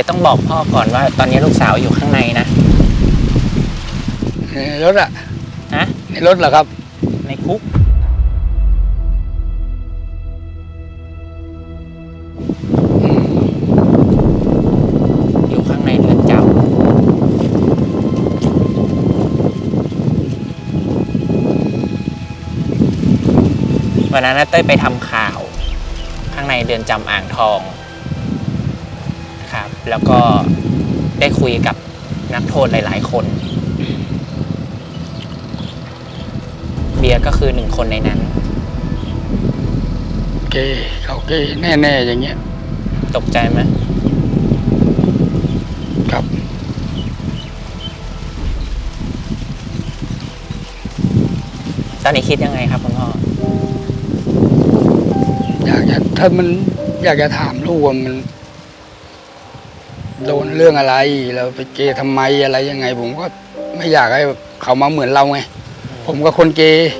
ดี๋ยวต้องบอกพ่อก่อนว่า ตอนนี้ลูกสาวอยู่ข้างในนะ ในรถอะฮะ ในรถเหรอครับ ในคุก อยู่ข้างในเรือนจำวันนั้นนะเต้ยไปทำข่าว ข้างในเรือนจำอ่างทองครับ แล้วก็ได้คุยกับนักโทษหลาย ๆ คน เบียร์ก็คือหนึ่งคนในนั้น เกย์เขาเกย์แน่ๆอย่างเงี้ย ตกใจไหมครับ ตอนนี้คิดยังไงครับคุณพ่อ อยากจะถ้ามันอยากจะถามลูกว่ามัน โดนเรื่องอะไรเราไปเกย์ทำไมอะไรยังไง ผมก็ไม่อยากให้เขามาเหมือนเราไง ผมก็คนเกย์